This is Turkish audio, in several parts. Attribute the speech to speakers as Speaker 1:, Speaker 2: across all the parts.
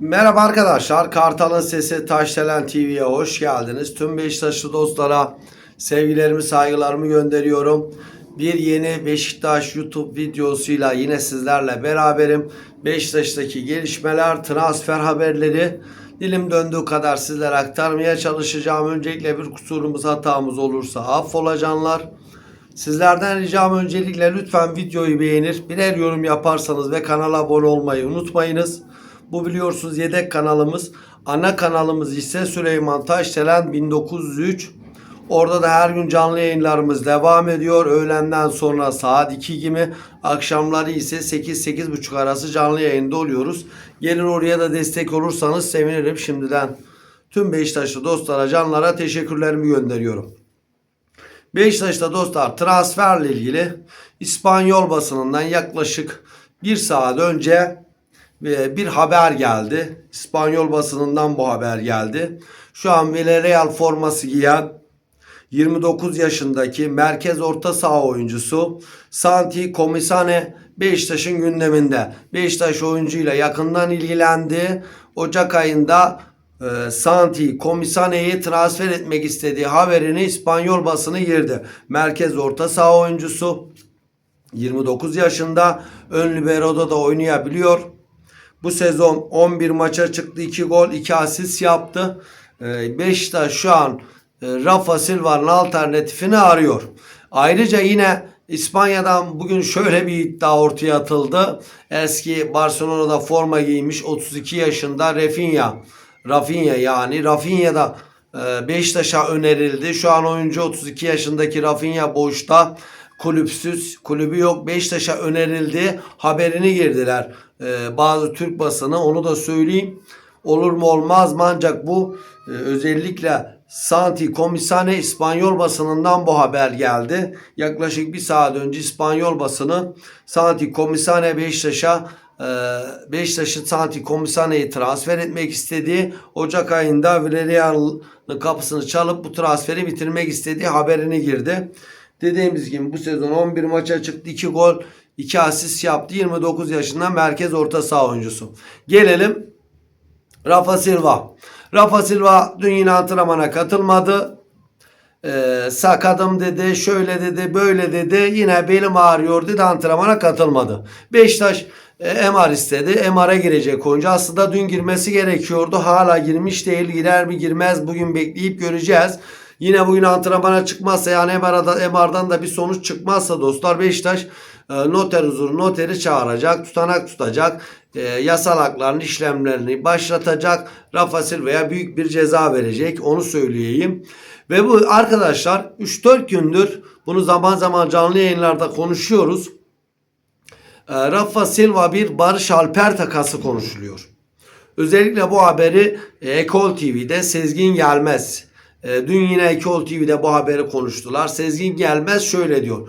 Speaker 1: Merhaba arkadaşlar. Kartal'ın Sesi Taşdelen TV'ye hoş geldiniz. Tüm Beşiktaşlı dostlara sevgilerimi, saygılarımı gönderiyorum. Bir yeni Beşiktaş YouTube videosuyla yine sizlerle beraberim. Beşiktaş'taki gelişmeler, transfer haberleri dilim döndüğü kadar sizlere aktarmaya çalışacağım. Öncelikle bir kusurumuz, hatamız olursa affola canlar. Sizlerden ricam öncelikle lütfen videoyu beğenir, birer yorum yaparsanız ve kanala abone olmayı unutmayınız. Bu biliyorsunuz yedek kanalımız. Ana kanalımız ise Süleyman Taşdelen 1903. Orada da her gün canlı yayınlarımız devam ediyor. Öğlenden sonra saat 2 gibi, akşamları ise 8-8.30 arası canlı yayında oluyoruz. Gelin oraya da destek olursanız sevinirim şimdiden. Tüm Beşiktaşlı dostlara, canlara teşekkürlerimi gönderiyorum. Beşiktaş'ta dostlar transferle ilgili İspanyol basınından yaklaşık bir saat önce bir haber geldi. İspanyol basınından bu haber geldi. Şu an Villarreal forması giyen 29 yaşındaki merkez orta saha oyuncusu Santi Komisane Beşiktaş'ın gündeminde. Beşiktaş oyuncuyla yakından ilgilendi. Ocak ayında e, Santi Komisane'yi transfer etmek istediği haberini İspanyol basını girdi. Merkez orta saha oyuncusu 29 yaşında ön libero'da da oynayabiliyor. Bu sezon 11 maça çıktı. 2 gol 2 asist yaptı. Ee, Beşiktaş şu an e, Rafa Silva'nın alternatifini arıyor. Ayrıca yine İspanya'dan bugün şöyle bir iddia ortaya atıldı. Eski Barcelona'da forma giymiş 32 yaşında Rafinha. Rafinha yani Rafinha da e, Beşiktaş'a önerildi. Şu an oyuncu 32 yaşındaki Rafinha boşta kulüpsüz, kulübü yok. Beşiktaş'a önerildi. Haberini girdiler. Ee, bazı Türk basını onu da söyleyeyim. Olur mu olmaz mı ancak bu e, özellikle Santi Komisane İspanyol basınından bu haber geldi. Yaklaşık bir saat önce İspanyol basını Santi Komisane Beşiktaş'a e, Beşiktaş'ın Santi Komisane'yi transfer etmek istediği Ocak ayında Villarreal'ın kapısını çalıp bu transferi bitirmek istediği haberini girdi. Dediğimiz gibi bu sezon 11 maça çıktı. 2 gol, 2 asist yaptı. 29 yaşında merkez orta saha oyuncusu. Gelelim Rafa Silva. Rafa Silva dün yine antrenmana katılmadı. Ee, sakadım dedi, şöyle dedi, böyle dedi. Yine belim ağrıyor dedi antrenmana katılmadı. Beşiktaş e, MR istedi. MR'a girecek oyuncu. Aslında dün girmesi gerekiyordu. Hala girmiş değil. Girer mi girmez bugün bekleyip göreceğiz. Yine bugün antrenmana çıkmazsa yani MR'dan, MR'dan da bir sonuç çıkmazsa dostlar Beşiktaş e, noter huzuru noteri çağıracak, tutanak tutacak, e, yasal hakların işlemlerini başlatacak, Rafa Silva'ya büyük bir ceza verecek onu söyleyeyim. Ve bu arkadaşlar 3-4 gündür bunu zaman zaman canlı yayınlarda konuşuyoruz. E, Rafa Silva bir Barış Alper takası konuşuluyor. Özellikle bu haberi e, Ekol TV'de Sezgin Gelmez. E, dün yine Ekol TV'de bu haberi konuştular. Sezgin Gelmez şöyle diyor.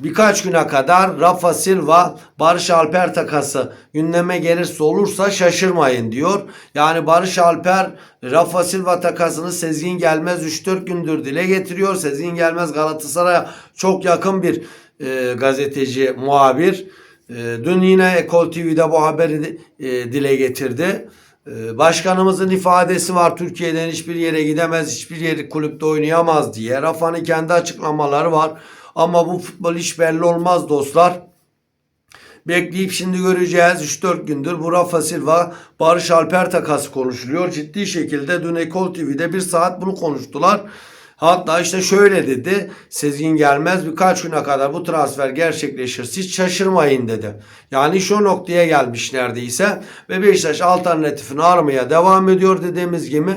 Speaker 1: Birkaç güne kadar Rafa Silva Barış Alper takası gündeme gelirse olursa şaşırmayın diyor. Yani Barış Alper Rafa Silva takasını Sezgin Gelmez 3-4 gündür dile getiriyor. Sezgin Gelmez Galatasaray'a çok yakın bir e, gazeteci, muhabir. E, dün yine Ekol TV'de bu haberi e, dile getirdi. E, başkanımızın ifadesi var. Türkiye'den hiçbir yere gidemez, hiçbir yeri kulüpte oynayamaz diye. Rafa'nın kendi açıklamaları var. Ama bu futbol hiç belli olmaz dostlar. Bekleyip şimdi göreceğiz. 3-4 gündür bu Rafa Silva Barış Alper takası konuşuluyor. Ciddi şekilde dün Ekol TV'de bir saat bunu konuştular. Hatta işte şöyle dedi. Sezgin gelmez birkaç güne kadar bu transfer gerçekleşirse hiç şaşırmayın dedi. Yani şu noktaya gelmiş neredeyse. Ve Beşiktaş alternatifini aramaya devam ediyor dediğimiz gibi.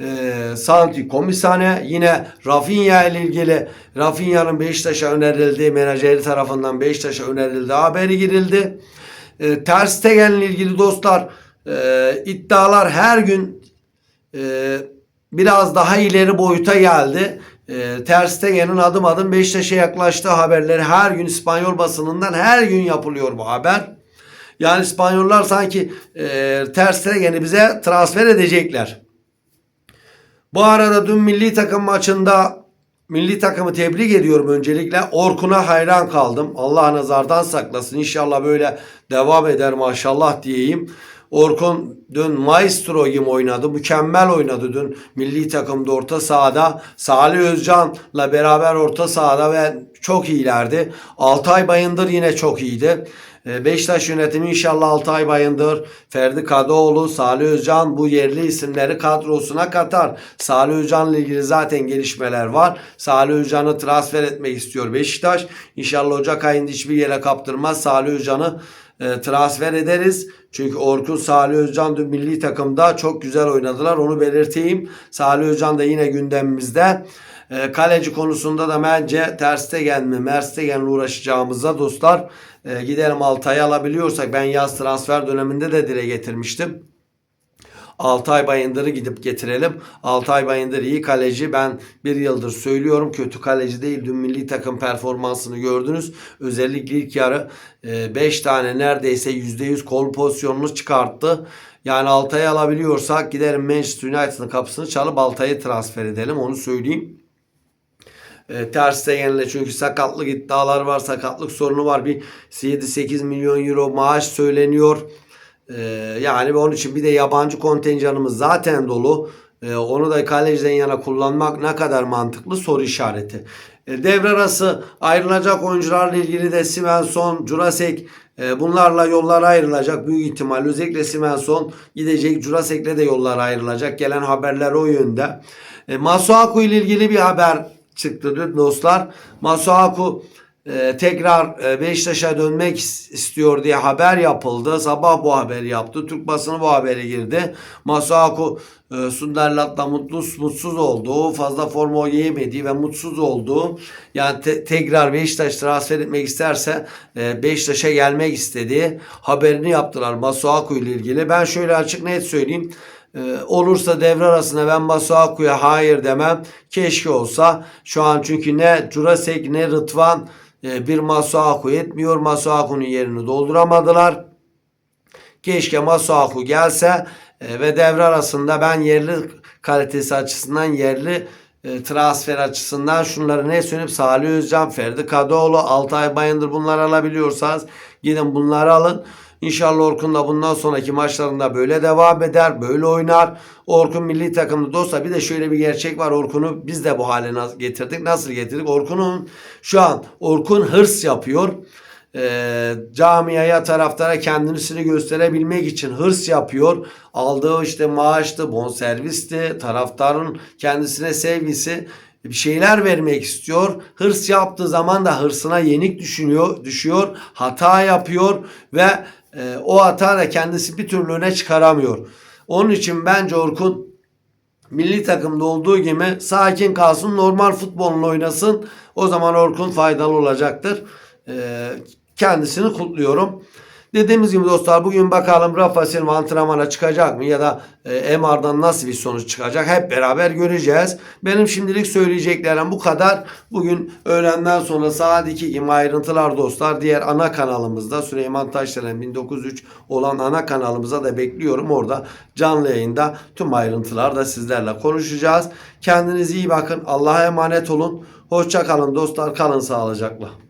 Speaker 1: Ee, Santi Komisane yine Rafinha ile ilgili Rafinha'nın Beşiktaş'a önerildiği menajeri tarafından Beşiktaş'a önerildiği haberi girildi. Ee, Ter Stegen'le ilgili dostlar e, iddialar her gün e, biraz daha ileri boyuta geldi. E, Ter Stegen'in adım adım Beşiktaş'a yaklaştığı haberleri her gün İspanyol basınından her gün yapılıyor bu haber. Yani İspanyollar sanki e, Ter Stegen'i bize transfer edecekler. Bu arada dün milli takım maçında milli takımı tebrik ediyorum öncelikle. Orkun'a hayran kaldım. Allah nazardan saklasın. İnşallah böyle devam eder maşallah diyeyim. Orkun dün maestro gibi oynadı. Mükemmel oynadı dün milli takımda orta sahada. Salih Özcan'la beraber orta sahada ve çok iyilerdi. Altay Bayındır yine çok iyiydi. Ee, Beşiktaş yönetimi inşallah Altay Bayındır, Ferdi Kadıoğlu, Salih Özcan bu yerli isimleri kadrosuna katar. Salih Özcan'la ilgili zaten gelişmeler var. Salih Özcan'ı transfer etmek istiyor Beşiktaş. İnşallah Ocak ayında hiçbir yere kaptırmaz. Salih Özcan'ı e, transfer ederiz. Çünkü Orkun Salih Özcan dün milli takımda çok güzel oynadılar. Onu belirteyim. Salih Özcan da yine gündemimizde. E, kaleci konusunda da bence Ter Stegen mi Mer Stegen'le uğraşacağımıza dostlar e, gidelim Altay'ı alabiliyorsak ben yaz transfer döneminde de dile getirmiştim. Altay Bayındır'ı gidip getirelim. Altay Bayındır iyi kaleci. Ben bir yıldır söylüyorum. Kötü kaleci değil. Dün milli takım performansını gördünüz. Özellikle ilk yarı 5 tane neredeyse %100 kol pozisyonunu çıkarttı. Yani Altay'ı alabiliyorsak giderim Manchester United'ın kapısını çalıp Altay'ı transfer edelim. Onu söyleyeyim. E, Ter Stegen'le çünkü sakatlık iddialar var, sakatlık sorunu var. Bir 7-8 milyon euro maaş söyleniyor. E, yani onun için bir de yabancı kontenjanımız zaten dolu. E, onu da kaleciden yana kullanmak ne kadar mantıklı soru işareti. E, devre arası ayrılacak oyuncularla ilgili de Svensson, Jurasek e, bunlarla yollar ayrılacak büyük ihtimal. Özellikle Svensson gidecek. Jurasek'le de yollar ayrılacak. Gelen haberler o yönde. E, Masuaku ile ilgili bir haber çıktı dostlar. Masuaku e, tekrar e, Beşiktaş'a dönmek is- istiyor diye haber yapıldı. Sabah bu haberi yaptı. Türk basını bu habere girdi. Masuaku e, Sunderland'da mutlu, mutsuz olduğu, fazla forma giyemediği ve mutsuz olduğu yani te- tekrar Beşiktaş transfer etmek isterse e, Beşiktaş'a gelmek istediği haberini yaptılar Masuaku ile ilgili. Ben şöyle açık net söyleyeyim. Ee, olursa devre arasında ben Masuaku'ya hayır demem. Keşke olsa. Şu an çünkü ne Jurasek ne Rıdvan e, bir Masuaku yetmiyor. Masuaku'nun yerini dolduramadılar. Keşke Masuaku gelse e, ve devre arasında ben yerli kalitesi açısından yerli e, transfer açısından şunları ne söyleyeyim Salih Özcan, Ferdi Kadıoğlu, Altay Bayındır bunları alabiliyorsanız gidin bunları alın. İnşallah Orkun da bundan sonraki maçlarında böyle devam eder, böyle oynar. Orkun milli takımda dostlar bir de şöyle bir gerçek var. Orkun'u biz de bu hale getirdik. Nasıl getirdik? Orkun'un şu an Orkun hırs yapıyor e, camiaya taraftara kendisini gösterebilmek için hırs yapıyor. Aldığı işte maaştı, bonservisti, taraftarın kendisine sevgisi bir şeyler vermek istiyor. Hırs yaptığı zaman da hırsına yenik düşünüyor, düşüyor, hata yapıyor ve e, o hata da kendisi bir türlü öne çıkaramıyor. Onun için bence Orkun milli takımda olduğu gibi sakin kalsın, normal futbolunu oynasın. O zaman Orkun faydalı olacaktır. Ee, kendisini kutluyorum. Dediğimiz gibi dostlar bugün bakalım Rafa Silva antrenmana çıkacak mı ya da e, MR'dan nasıl bir sonuç çıkacak hep beraber göreceğiz. Benim şimdilik söyleyeceklerim bu kadar. Bugün öğlenden sonra saat 2 gibi ayrıntılar dostlar diğer ana kanalımızda Süleyman Taşdelen 1903 olan ana kanalımıza da bekliyorum. Orada canlı yayında tüm ayrıntılar da sizlerle konuşacağız. Kendinize iyi bakın. Allah'a emanet olun. Hoşça kalın dostlar. Kalın sağlıcakla.